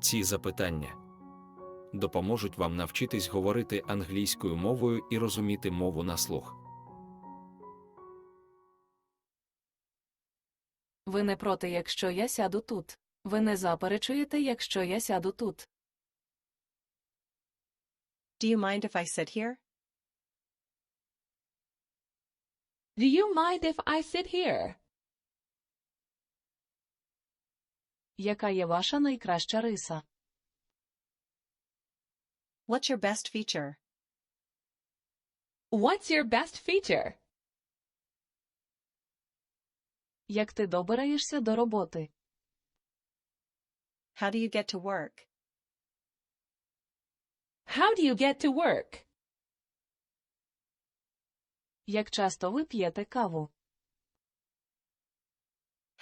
Ці запитання допоможуть вам навчитись говорити англійською мовою і розуміти мову на слух. Ви не проти, якщо я сяду тут. Ви не заперечуєте, якщо я сяду тут. Do you mind if I sit here? Do you mind if I sit here? Яка є ваша найкраща риса? What's your best feature? What's your best feature? Як ти добираєшся до роботи? How do you get to work? How do you get to work? Як часто ви п'єте каву?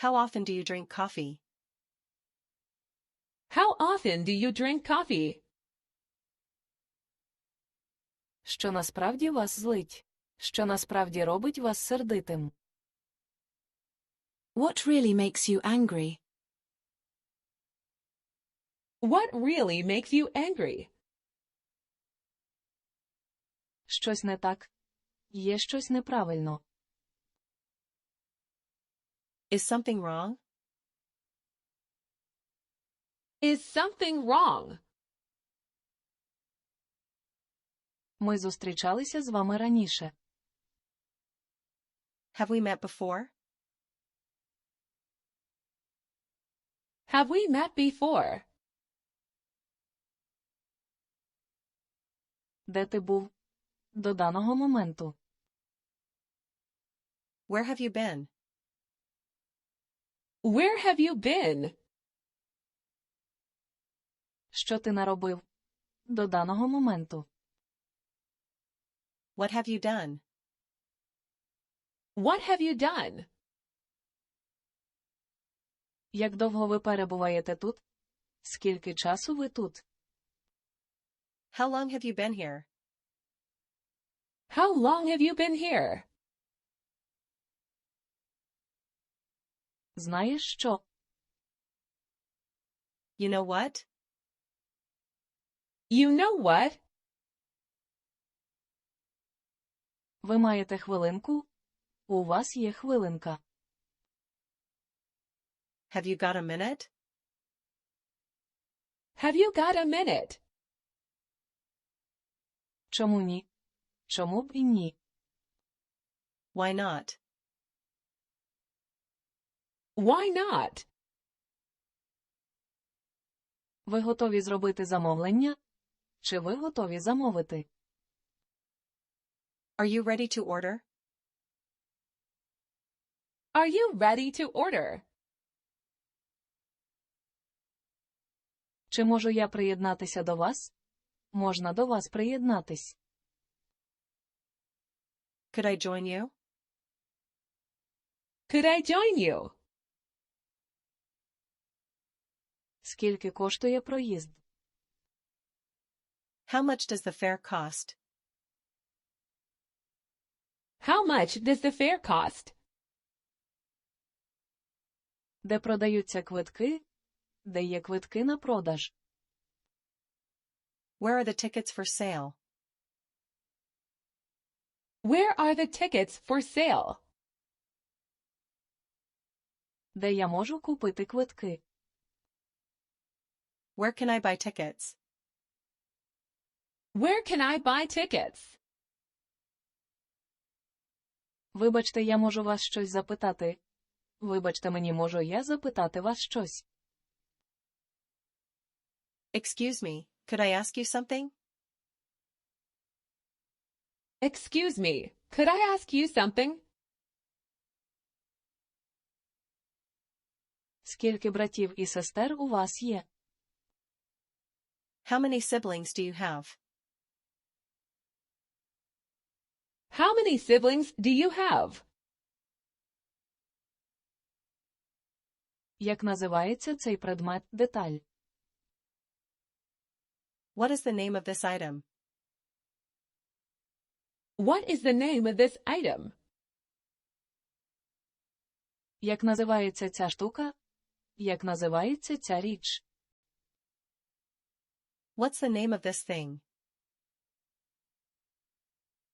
How often do you drink coffee? How often do you drink coffee? Що насправді вас злить? Що насправді робить вас сердитим? What really makes you angry? What really makes you angry? Щось не так? Є щось неправильно. Is something wrong? Is something wrong? Ми зустрічалися з вами раніше. Have we met before? Have we met before? Де ти був? До даного моменту. Where have you been? Where have you been? Що ти наробив? До даного моменту. What have you done? What have you done? Як довго ви перебуваєте тут? Скільки часу ви тут? How long have you been here? How long have you been here? Знаєш що? You know what? You know what? Ви маєте хвилинку? У вас є хвилинка. Have you got a minute? Have you got a minute? Чому ні? Чому б і ні? Why not? Why not? Ви готові зробити замовлення? Чи ви готові замовити? Are you ready to order? Are you ready to order? Чи можу я приєднатися до вас? Можна до вас приєднатись. Could I join you? Could I join you? Скільки коштує проїзд? How much does the fare cost? How much does the fare cost? Де продаються квитки? Де є квитки на продаж? Where are the tickets for sale? Where are the tickets for sale? Де я можу купити квитки? Where can I buy tickets? Where can I buy tickets? Вибачте, я можу вас щось запитати. Вибачте мені, можу я запитати вас щось. Excuse me, could I ask you something? Excuse me, could I ask you something? Скільки братів і сестер у вас є? How many siblings do you have? How many siblings do you have? Як називається цей предмет деталь? What is the name of this item? What is the name of this item? Як називається ця штука? Як називається ця річ? What's the name of this thing?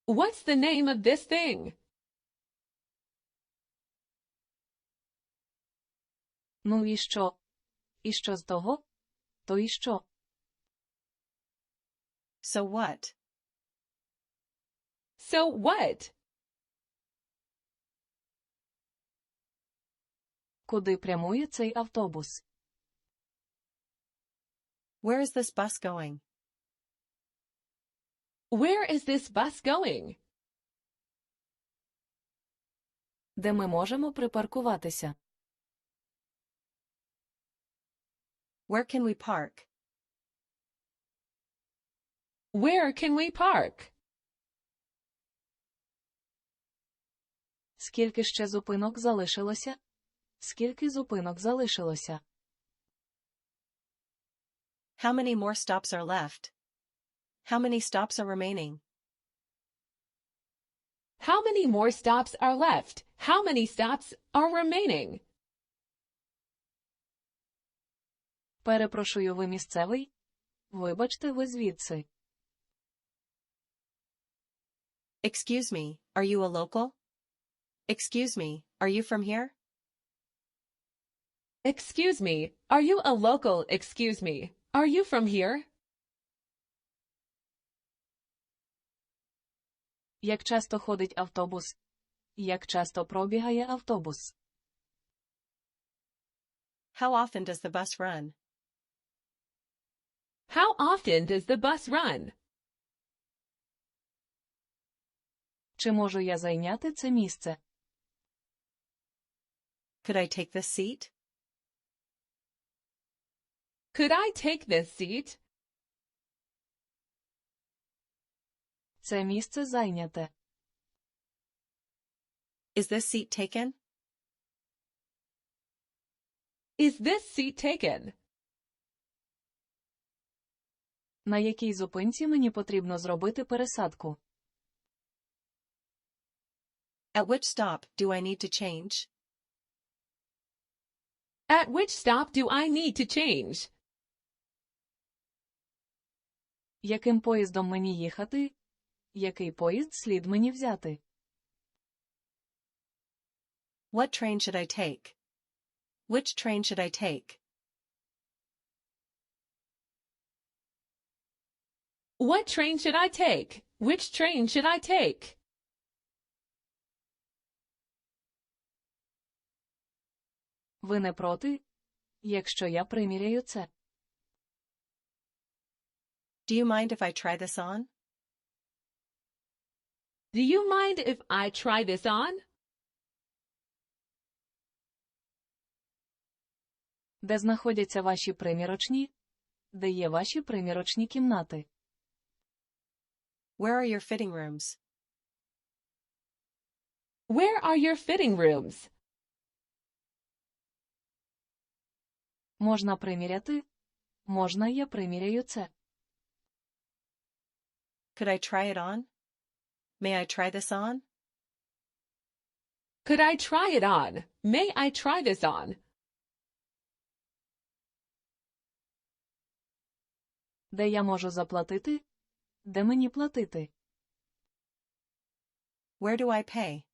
What's the name of this thing? Ну і що? І що з того? То і що? So what? So what? Куди прямує цей автобус? Where is this bus going? Where is this bus going? Де ми можемо припаркуватися? Where can we park? Where can we park? Скільки ще зупинок залишилося? Скільки зупинок залишилося? How many more stops are left? How many stops are remaining? How many more stops are left? How many stops are remaining? Перепрошую, ви місцевий? Вибачте, ви звідси. Excuse me, are you a local? Excuse me, are you from here? Excuse me, are you a local? Excuse me, are you from here? Як часто ходить автобус? Як часто пробігає автобус? How often does the bus run? How often does the bus run? Чи можу я зайняти це місце? Could I take this seat? Could I take this seat? Це місце зайняте. Is this seat taken? Is this seat taken? На якій зупинці мені потрібно зробити пересадку? At which stop do I need to change? At which stop do I need to change? Яким поїздом мені їхати? Який поїзд слід мені взяти? What train should I take? Which train should I take? What train should I take? Which train should I take? Ви не проти? Якщо я приміряю це. Do you mind if I try this on? Do you mind if I try this on? Де знаходяться ваші примірочні? Де є ваші примірочні кімнати? Where are your fitting rooms? Where are your fitting rooms? Можна приміряти? Можна я приміряю це? Could I try it on? May I try this on? Could I try it on? May I try this on? Де я можу заплатити? Де мені платити? Where do I pay?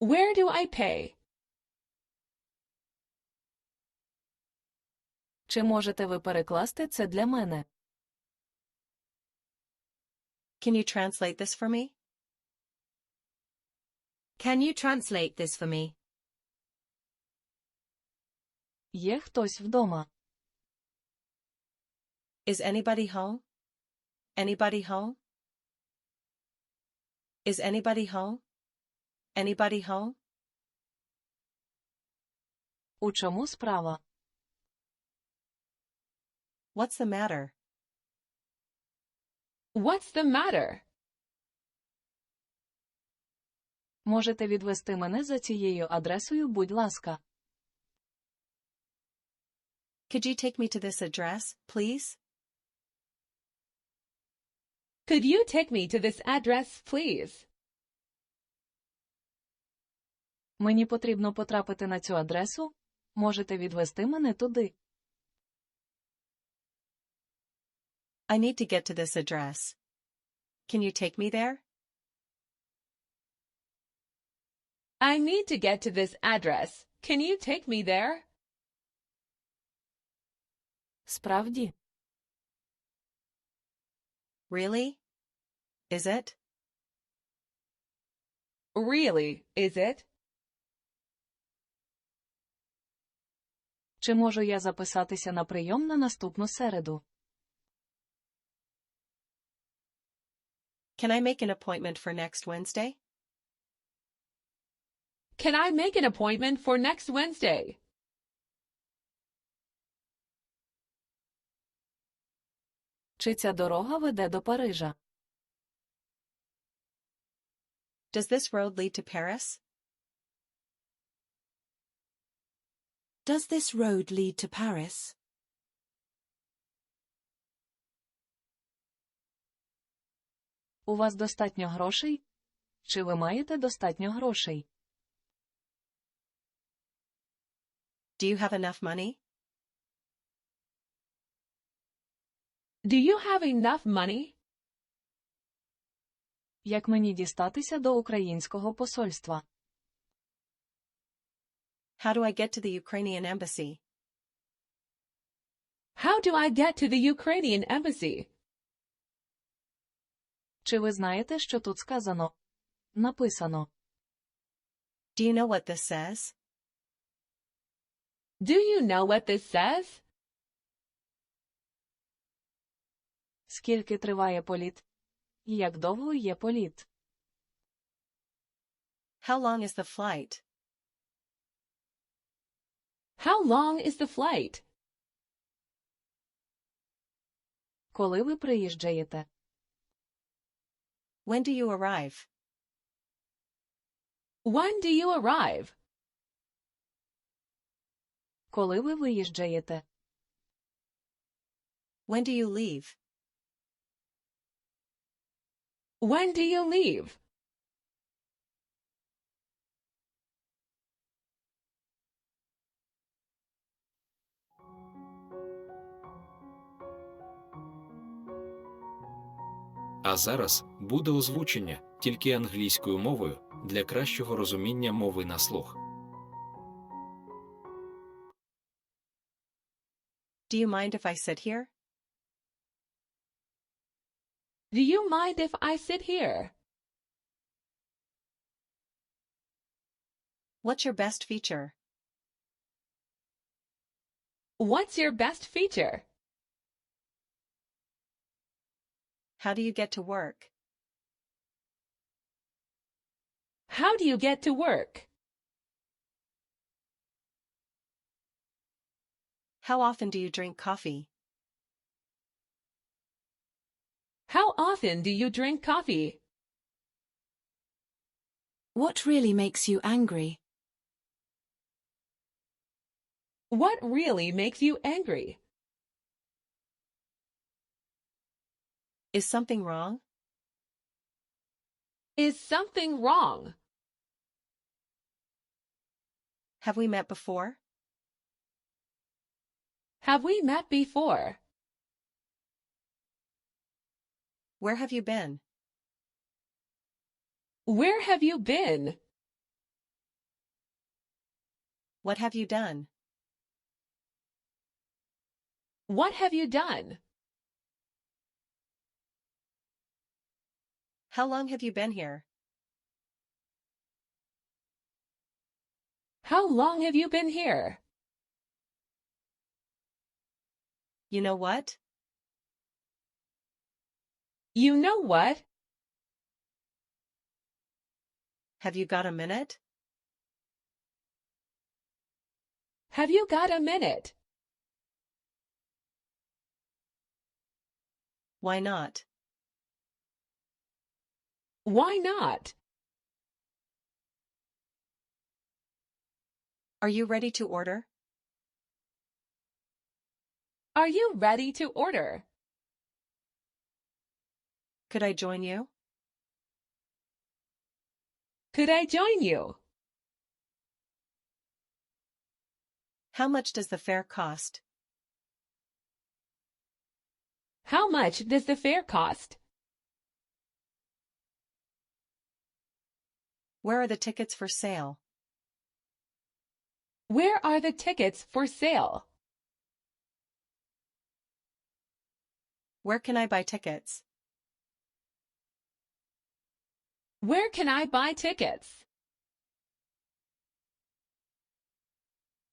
Where do I pay? Чи можете ви перекласти це для мене? Can you translate this for me? Can you translate this for me? Є хтось вдома? Is anybody home? Anybody home? Is anybody home? Anybody home? У чому справа? What's the matter? What's the matter? Можете відвести мене за цією адресою, будь ласка. Could you take me to this address, please? Could you take me to this address, please? Мені потрібно потрапити на цю адресу. Можете відвести мене туди. I need to get to this address. Can you take me there? I need to get to this address. Can you take me there? Справді? Really? Is it? Really, is it? Чи можу я записатися на прийом на наступну середу? Can I make an appointment for next Wednesday? Can I make an appointment for next Wednesday? Чи ця дорога веде до Парижа? Does this road lead to Paris? Does this road lead to Paris? У вас достатньо грошей? Чи ви маєте достатньо грошей? Do you have enough money? Do you have enough money? Як мені дістатися до українського посольства? How do I get to the Ukrainian embassy? How do I get to the Ukrainian embassy? Чи ви знаєте, що тут сказано? Написано. Do you know what this says? Do you know what this says? Скільки триває політ? Як довго є політ? How long is the flight? How long is the flight? Коли ви приїжджаєте? When do you arrive? When do you arrive? Коли ви виїжджаєте? When do you leave? When do you leave? А зараз буде озвучення тільки англійською мовою для кращого розуміння мови на слух. Do you mind if I sit here? Do you mind if I sit here? What's your best feature? What's your best feature? How do you get to work? How do you get to work? How often do you drink coffee? How often do you drink coffee? What really makes you angry? What really makes you angry? Is something wrong? Is something wrong? Have we met before? Have we met before? Where have you been? Where have you been? What have you done? What have you done? How long have you been here? How long have you been here? You know what? You know what? Have you got a minute? Have you got a minute? Why not? Why not? Are you ready to order? Are you ready to order? Could I join you? Could I join you? How much does the fare cost? How much does the fare cost? Where are the tickets for sale? Where are the tickets for sale? Where can I buy tickets? Where can I buy tickets?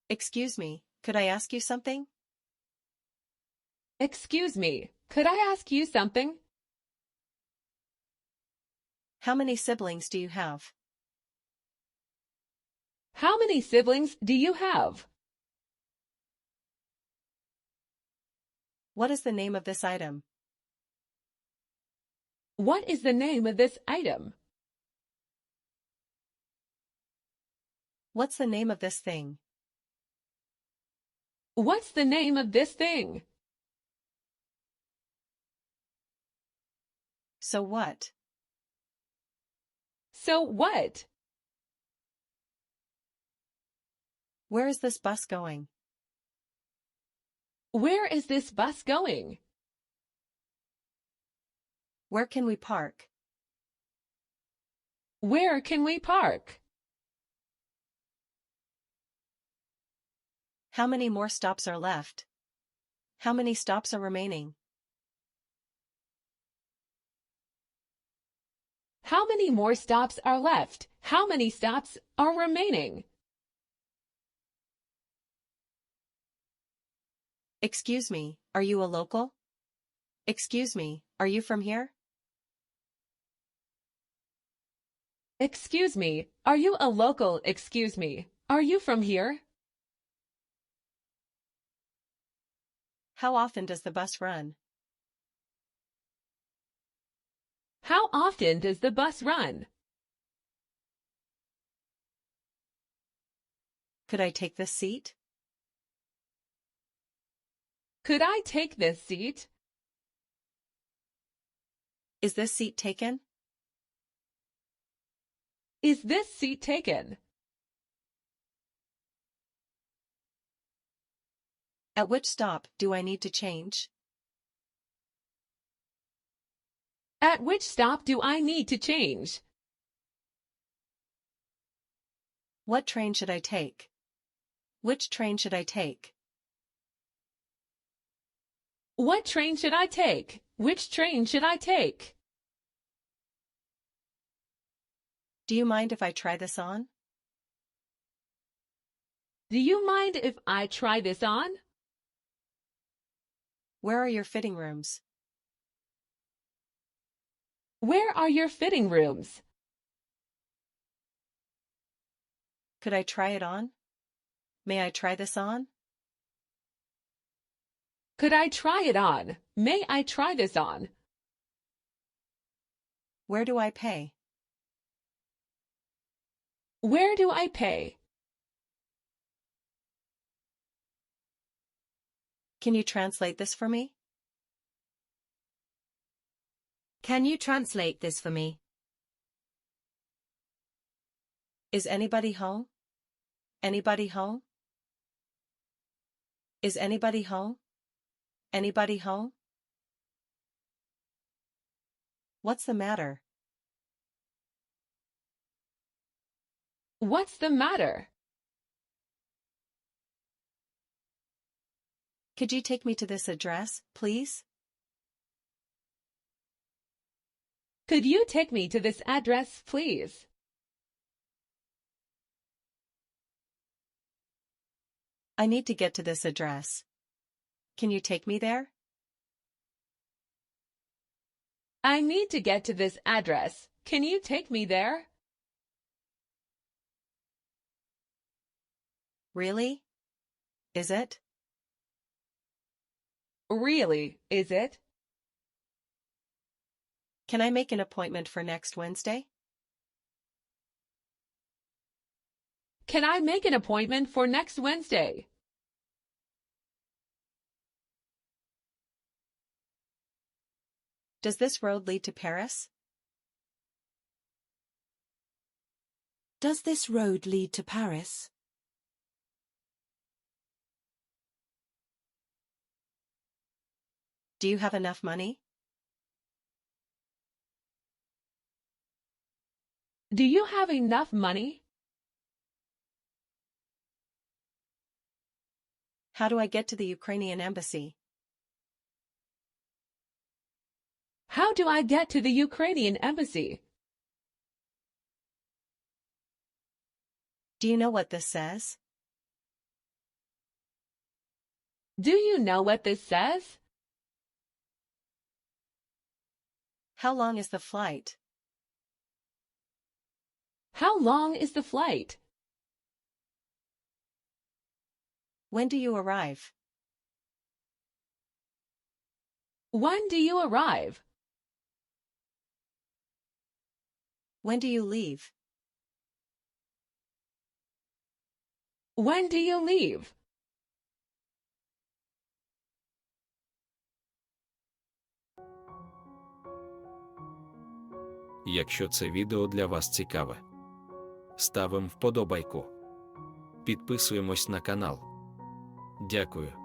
Excuse me, could I ask you something? Excuse me, could I ask you something? How many siblings do you have? How many siblings do you have? What is the name of this item? What is the name of this item? What's the name of this thing? What's the name of this thing? So what? So what? Where is this bus going? Where is this bus going? Where can we park? Where can we park? How many more stops are left? How many stops are remaining? How many more stops are left? How many stops are remaining? Excuse me, are you a local? Excuse me, are you from here? Excuse me, are you a local? Excuse me, are you from here? How often does the bus run? How often does the bus run? Could I take this seat? Could I take this seat? Is this seat taken? Is this seat taken? At which stop do I need to change? At which stop do I need to change? What train should I take? Which train should I take? What train should I take? Which train should I take? Do you mind if I try this on? Do you mind if I try this on? Where are your fitting rooms? Where are your fitting rooms? Could I try it on? May I try this on? Could I try it on? May I try this on? Where do I pay? Where do I pay? Can you translate this for me? Can you translate this for me? Is anybody home? Anybody home? Is anybody home? Anybody home? What's the matter? What's the matter? Could you take me to this address, please? Could you take me to this address, please? I need to get to this address. Can you take me there? I need to get to this address. Can you take me there? Really? Is it? Really, is it? Can I make an appointment for next Wednesday? Can I make an appointment for next Wednesday? Does this road lead to Paris? Does this road lead to Paris? Do you have enough money? Do you have enough money? How do I get to the Ukrainian embassy? How do I get to the Ukrainian embassy? Do you know what this says? Do you know what this says? How long is the flight? How long is the flight? When do you arrive? When do you arrive? When do you leave? When do you leave? Якщо це відео для вас цікаве, ставимо вподобайку. Підписуємось на канал. Дякую.